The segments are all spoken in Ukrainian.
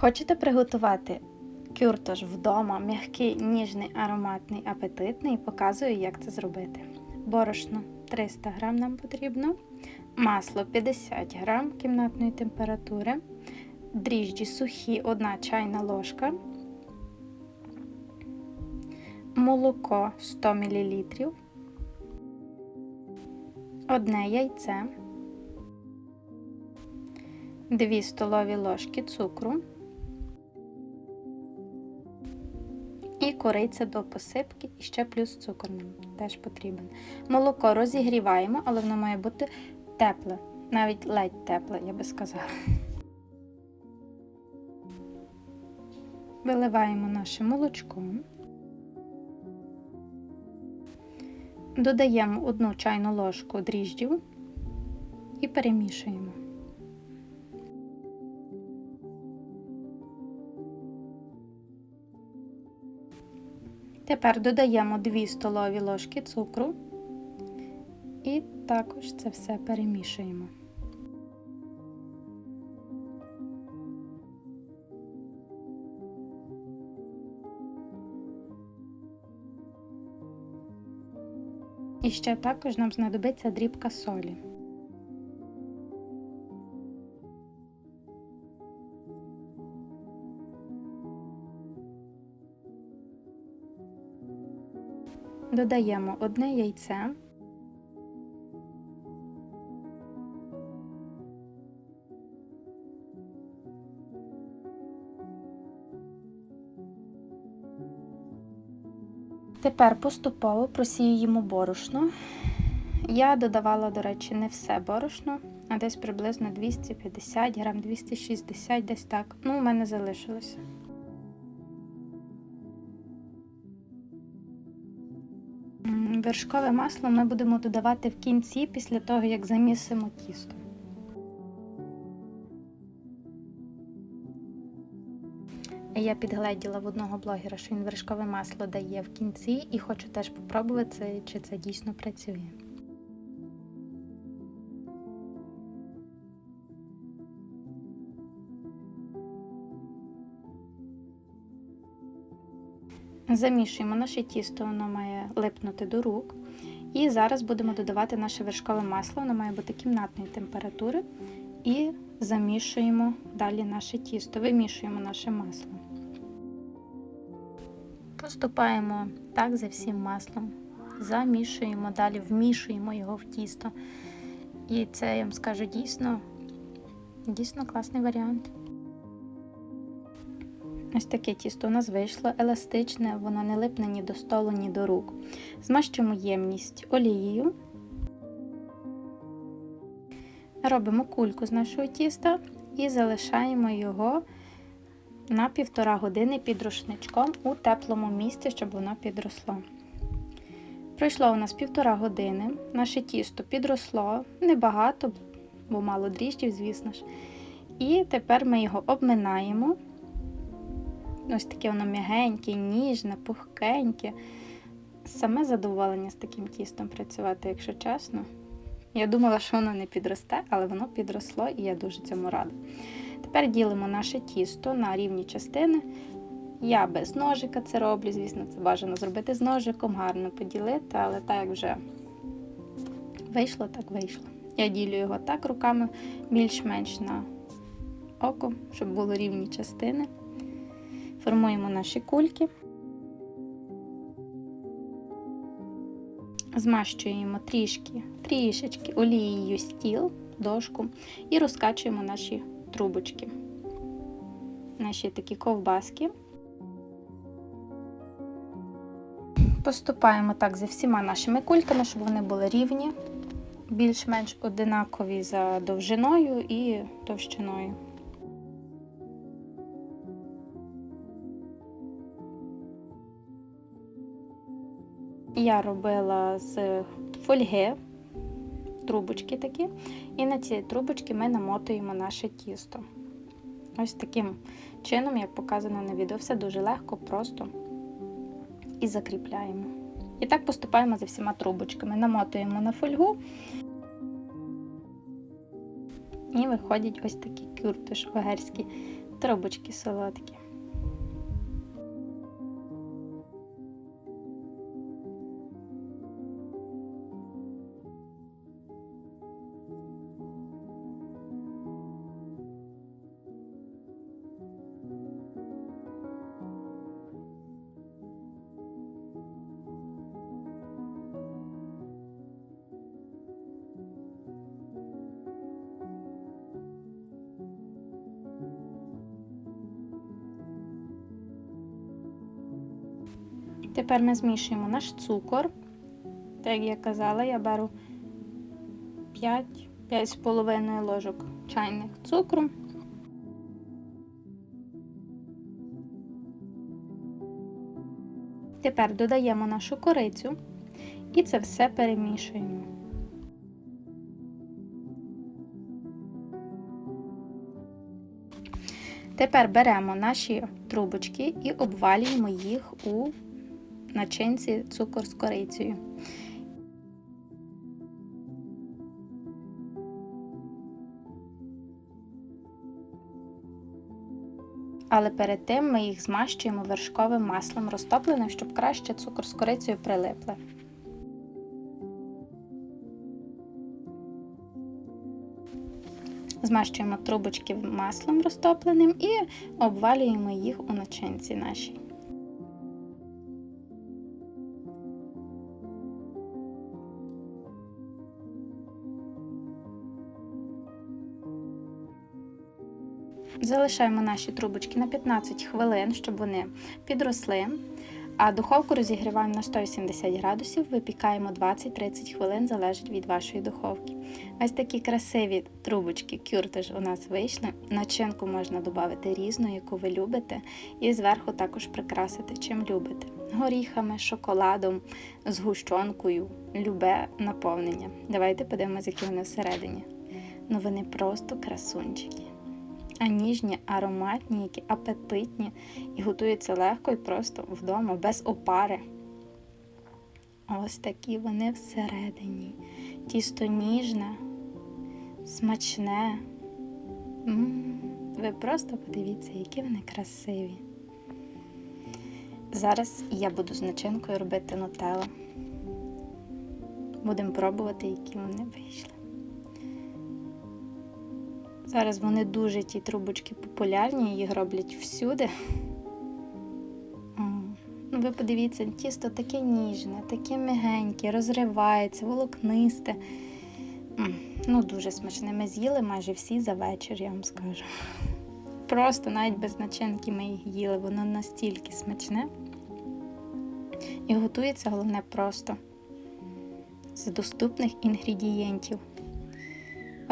Хочете приготувати кюртош вдома, м'який, ніжний, ароматний, апетитний? Показую, як це зробити. Борошно 300 г нам потрібно, масло 50 г кімнатної температури, дріжджі сухі 1 чайна ложка, молоко 100 мл, одне яйце, 2 столові ложки цукру і кориця до посипки, і ще плюс цукор нам теж потрібен. Молоко розігріваємо, але воно має бути тепле, навіть ледь тепле, я би сказала. Виливаємо наше молочко. Додаємо одну чайну ложку дріждів і перемішуємо. Тепер додаємо 2 столові ложки цукру і також це все перемішуємо. І ще також нам знадобиться дрібка солі. Додаємо одне яйце. Тепер поступово просіюємо борошно. Я додавала, до речі, не все борошно, а десь приблизно 250 грам, 260, десь так. Ну, у мене залишилося. Вершкове масло ми будемо додавати в кінці після того, як замісимо тісто. Я підгледіла в одного блогера, що він вершкове масло дає в кінці, і хочу теж попробувати, чи це дійсно працює. Замішуємо наше тісто, воно має липнути до рук. І зараз будемо додавати наше вершкове масло, воно має бути кімнатної температури. І замішуємо далі наше тісто, вимішуємо наше масло. Поступаємо так за всім маслом, замішуємо, далі вмішуємо його в тісто. І це, я вам скажу, дійсно, дійсно класний варіант. Ось таке тісто у нас вийшло еластичне, воно не липне ні до столу, ні до рук. Змащуємо ємність олією. Робимо кульку з нашого тіста і залишаємо його на півтора години під рушничком у теплому місці, щоб воно підросло. Пройшло у нас півтора години, наше тісто підросло, небагато, бо мало дріжджів, звісно ж. І тепер ми його обминаємо. Ось таке воно м'ягеньке, ніжне, пухкеньке. Саме задоволення з таким тістом працювати, якщо чесно. Я думала, що воно не підросте, але воно підросло і я дуже цьому рада. Тепер ділимо наше тісто на рівні частини. Я без ножика це роблю, звісно, це бажано зробити з ножиком, гарно поділити, але так як вже вийшло, так вийшло. Я ділю його так руками більш-менш на око, щоб були рівні частини. Формуємо наші кульки. Змащуємо трішки, трішечки олією стіл, дошку і розкачуємо наші трубочки, наші такі ковбаски. Поступаємо так зі всіма нашими кульками, щоб вони були рівні, більш-менш одинакові за довжиною і товщиною. Я робила з фольги трубочки такі, і на ці трубочки ми намотуємо наше тісто. Ось таким чином, як показано на відео, все дуже легко, просто і закріпляємо. І так поступаємо за всіма трубочками. Намотуємо на фольгу. І виходять ось такі кюртиш вегерські Трубочки солодкі. Тепер ми змішуємо наш цукор. Так як я казала, я беру 5 5,5 ложок чайних цукру. Тепер додаємо нашу корицю і це все перемішуємо. Тепер беремо наші трубочки і обвалюємо їх у начинці цукор з корицею. Але перед тим ми їх змащуємо вершковим маслом розтопленим, щоб краще цукор з корицею прилипли. Змащуємо трубочки маслом розтопленим і обвалюємо їх у начинці нашій. Залишаємо наші трубочки на 15 хвилин, щоб вони підросли. А духовку розігріваємо на 180 градусів, випікаємо 20-30 хвилин, залежить від вашої духовки. Ось такі красиві трубочки кюртеж у нас вийшли. Начинку можна додати різну, яку ви любите, і зверху також прикрасити, чим любите. Горіхами, шоколадом, згущенкою, любе наповнення. Давайте подивимося, які вони всередині. Ну вони просто красунчики а ніжні, ароматні, які апетитні і готуються легко і просто вдома, без опари. Ось такі вони всередині. Тісто ніжне, смачне. М -м -м. Ви просто подивіться, які вони красиві. Зараз я буду з начинкою робити нутелла. Будемо пробувати, які вони вийшли. Зараз вони дуже ті трубочки популярні, їх роблять всюди. Ну, Ви подивіться, тісто таке ніжне, таке м'ягеньке, розривається, волокнисте. Ну, дуже смачне. Ми з'їли майже всі за вечір, я вам скажу. Просто навіть без начинки ми їх їли, воно настільки смачне. І готується, головне, просто з доступних інгредієнтів.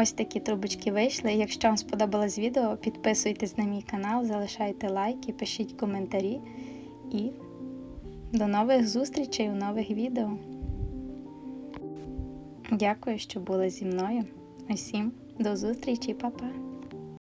Ось такі трубочки вийшли. Якщо вам сподобалось відео, підписуйтесь на мій канал, залишайте лайки, пишіть коментарі і до нових зустрічей у нових відео. Дякую, що були зі мною. Усім до зустрічі, па-па!